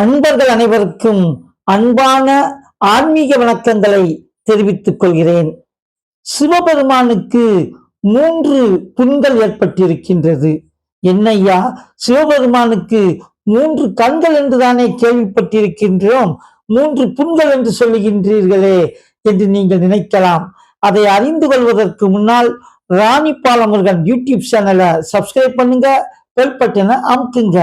அன்பர்கள் அனைவருக்கும் அன்பான ஆன்மீக வணக்கங்களை தெரிவித்துக் கொள்கிறேன். சிவபெருமானுக்கு மூன்று புண்கள் ஏற்பட்டிருக்கின்றது. என்னையா சிவபெருமானுக்கு மூன்று கண்கள் என்றுதானே கேள்விப்பட்டிருக்கின்றோம். மூன்று புண்கள் என்று சொல்லுகின்றீர்களே என்று நீங்கள் நினைக்கலாம். அதை அறிந்து கொள்வதற்கு முன்னால் ராணி பாலமுருகன் யூடியூப் சேனலை சப்ஸ்கிரைப் பண்ணுங்க பெல் பட்டனை அமுக்குங்க.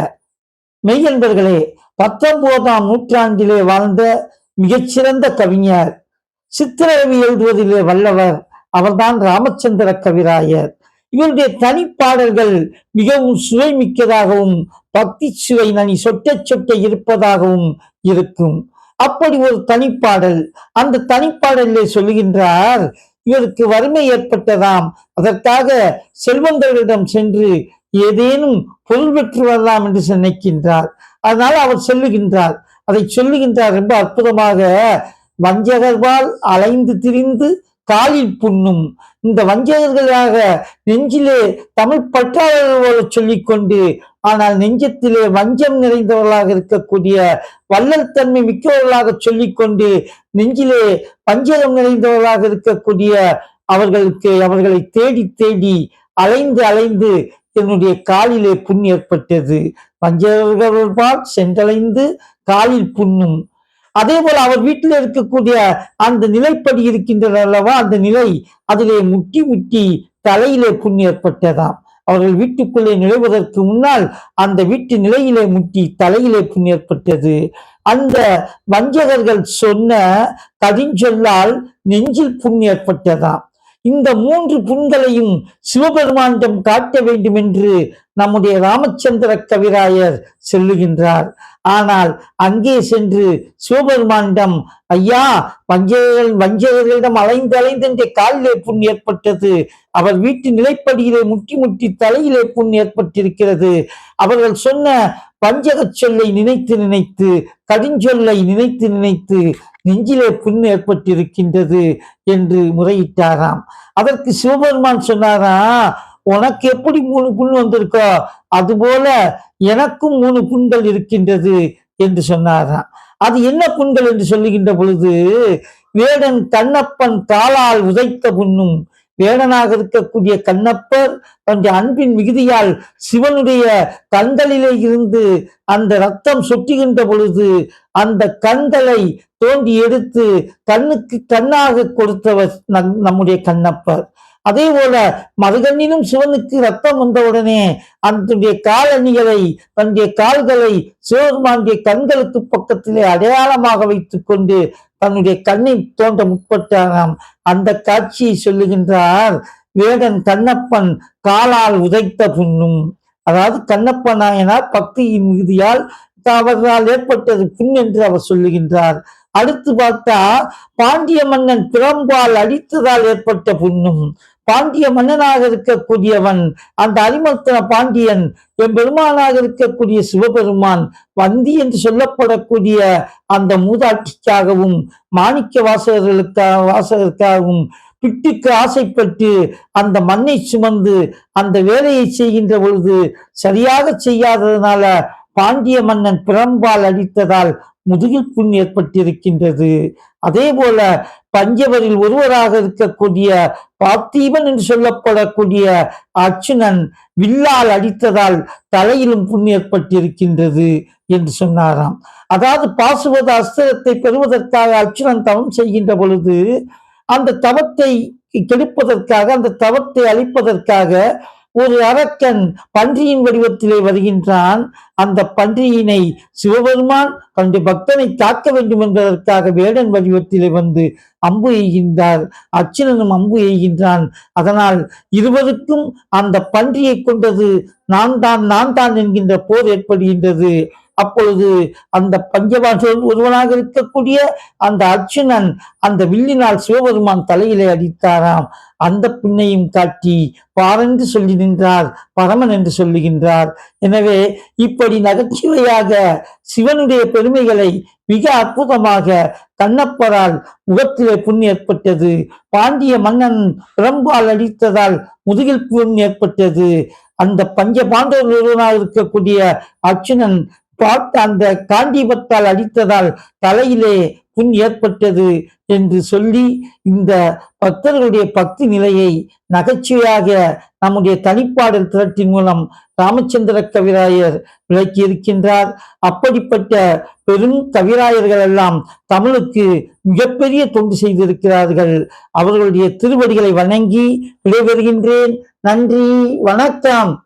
மெய்யன்பர்களே பத்தொன்பதாம் நூற்றாண்டிலே வாழ்ந்த மிகச்சிறந்த கவிஞர் சித்திரவி எழுதுவதிலே வல்லவர் அவர்தான் ராமச்சந்திர கவிராயர். இவருடைய தனிப்பாடல்கள் மிகவும் சுவை மிக்கதாகவும் பக்தி சுவை நனி சொட்ட சொட்ட இருப்பதாகவும் இருக்கும். அப்படி ஒரு தனிப்பாடல் அந்த தனிப்பாடலே சொல்லுகின்றார் இவருக்கு வறுமை ஏற்பட்டதாம் அதற்காக செல்வந்தர்களிடம் சென்று ஏதேனும் பொருள் பெற்று வரலாம் என்று நினைக்கின்றார். அதனால் அவர் சொல்லுகின்றார். அதை சொல்லுகின்றார் ரொம்ப அற்புதமாக. வஞ்சகர்வால் அலைந்து திரிந்து காலில் புண்ணும். இந்த வஞ்சகர்களாக நெஞ்சிலே தமிழ் பற்றாளர்கள் போல சொல்லிக்கொண்டு ஆனால் நெஞ்சத்திலே வஞ்சம் நிறைந்தவர்களாக இருக்கக்கூடிய வள்ளல் தன்மை மிக்கவர்களாக சொல்லிக்கொண்டு நெஞ்சிலே வஞ்சகம் நிறைந்தவர்களாக இருக்கக்கூடிய அவர்களுக்கு அவர்களை தேடி தேடி அலைந்து அலைந்து என்னுடைய காலிலே புண் ஏற்பட்டது. வஞ்சகர்கள்பால் சென்றலைந்து காலில் புண்ணும். அதே போல அவர் வீட்டில் இருக்கக்கூடிய அந்த நிலைப்படி இருக்கின்றது அல்லவா? அந்த நிலை அதிலே முட்டி முட்டி தலையிலே புண் ஏற்பட்டதாம். அவர்கள் வீட்டுக்குள்ளே நுழைவதற்கு முன்னால் அந்த வீட்டு நிலையிலே முட்டி தலையிலே புண் ஏற்பட்டது. அந்த வஞ்சகர்கள் சொன்ன கதிஞ்சொல்லால் நெஞ்சில் புண் ஏற்பட்டதாம். இந்த மூன்று புண்களையும் சிவபெருமானிடம் காட்ட வேண்டும் என்று நம்முடைய ராமச்சந்திர கவிராயர் சொல்லுகின்றார். ஆனால் அங்கே சென்று சிவபெருமானிடம் ஐயா வஞ்சகர்கள் வஞ்சகர்களிடம் அலைந்து அலைந்து என்ற காலிலே புண் ஏற்பட்டது. அவர் வீட்டு நிலைப்படியிலே முட்டி முட்டி தலையிலே புண் ஏற்பட்டிருக்கிறது. அவர்கள் சொன்ன வஞ்சக சொல்லை நினைத்து நினைத்து கடிஞ்சொல்லை நினைத்து நினைத்து நெஞ்சிலே புண் ஏற்பட்டிருக்கின்றது என்று முறையிட்டாராம். அதற்கு சிவபெருமான் சொன்னாரா உனக்கு எப்படி மூணு புண் வந்திருக்கோ அதுபோல எனக்கும் மூணு புண்கள் இருக்கின்றது என்று சொன்னாராம். அது என்ன புண்கள் என்று சொல்லுகின்ற பொழுது வேடன் கண்ணப்பன் காலால் உதைத்த புண்ணும் வேடனாக இருக்கக்கூடிய கண்ணப்பர் தன்னுடைய அன்பின் மிகுதியால் சிவனுடைய கண்களிலே இருந்து அந்த ரத்தம் சொட்டுகின்ற பொழுது அந்த கண்களை தோண்டி எடுத்து கண்ணுக்கு கண்ணாக கொடுத்தவர் நம்- நம்முடைய கண்ணப்பர். அதே போல மறுகண்ணிலும் சிவனுக்கு ரத்தம் வந்தவுடனே அதனுடைய காலணிகளை தன்னுடைய கால்களை சிவபெருமானுடைய கண்களுக்கு பக்கத்திலே அடையாளமாக வைத்துக் கொண்டு தன்னுடைய கண்ணை தோண்ட முற்பட்டாராம். அந்த காட்சியை சொல்லுகின்றார் வேடன் கண்ணப்பன் காலால் உதைத்த புண்ணும். அதாவது கண்ணப்ப நாயனார் பக்தியின் மிகுதியால் அவர்களால் ஏற்பட்டது புண் என்று அவர் சொல்லுகின்றார். அடுத்து பார்த்தா பாண்டிய மன்னன் பிறம்பால் அடித்ததால் ஏற்பட்ட புண்ணும். பாண்டிய மன்னனாக இருக்கக்கூடியவன் அந்த அரிமர்த்தன பாண்டியன் எம்பெருமானாக இருக்கக்கூடிய சிவபெருமான் வந்தி என்று சொல்லப்படக்கூடிய அந்த மூதாட்டிக்காகவும் மாணிக்க வாசகர்களுக்காக வாசகருக்காகவும் பிட்டுக்கு ஆசைப்பட்டு அந்த மண்ணை சுமந்து அந்த வேலையை செய்கின்ற பொழுது சரியாக செய்யாததுனால பாண்டிய மன்னன் பிறம்பால் அடித்ததால் முதுகில் புண் ஏற்பட்டிருக்கின்றது. அதே போல பஞ்சவரில் ஒருவராக இருக்கக்கூடிய பார்த்தீபன் என்று சொல்லப்படக்கூடிய அர்ச்சுனன் வில்லால் அடித்ததால் தலையிலும் புண் ஏற்பட்டிருக்கின்றது என்று சொன்னாராம். அதாவது பாசுவத அஸ்திரத்தை பெறுவதற்காக அர்ச்சுனன் தவம் செய்கின்ற பொழுது அந்த தவத்தை கெடுப்பதற்காக அந்த தவத்தை அழிப்பதற்காக ஒரு அரக்கன் பன்றியின் வடிவத்திலே வருகின்றான். அந்த பன்றியினை சிவபெருமான் தன்னுடைய பக்தனை தாக்க வேண்டும் என்பதற்காக வேடன் வடிவத்திலே வந்து அம்பு எய்கின்றார். அர்ச்சுனனும் அம்பு எய்கின்றான். அதனால் இருவருக்கும் அந்த பன்றியை கொண்டது நான் தான் நான் தான் என்கின்ற போர் ஏற்படுகின்றது. அப்பொழுது அந்த பஞ்சபாண்டவர் ஒருவனாக இருக்கக்கூடிய அந்த அர்ச்சுனன் அந்த வில்லினால் சிவபெருமான் தலையிலே அடித்தாராம். அந்த பின்னையும் காட்டி பாரென்று சொல்லி நின்றார் பரமன் என்று சொல்லுகின்றார். எனவே இப்படி நகைச்சுவையாக சிவனுடைய பெருமைகளை மிக அற்புதமாக கண்ணப்பரால் முகத்திலே புண் ஏற்பட்டது. பாண்டிய மன்னன் பிரம்பால் அடித்ததால் முதுகில் புண் ஏற்பட்டது. அந்த பஞ்ச பாண்டவர் ஒருவனாக இருக்கக்கூடிய அர்ச்சுனன் பார்த்த அந்த காண்டிபத்தால் அடித்ததால் தலையிலே புண் ஏற்பட்டது என்று சொல்லி இந்த பக்தர்களுடைய பக்தி நிலையை நகைச்சுவையாக நம்முடைய தனிப்பாடல் திரட்டின் மூலம் ராமச்சந்திர கவிராயர் விளக்கியிருக்கின்றார். அப்படிப்பட்ட பெரும் கவிராயர்கள் எல்லாம் தமிழுக்கு மிகப்பெரிய தொண்டு செய்திருக்கிறார்கள். அவர்களுடைய திருவடிகளை வணங்கி விடைபெறுகின்றேன். நன்றி வணக்கம்.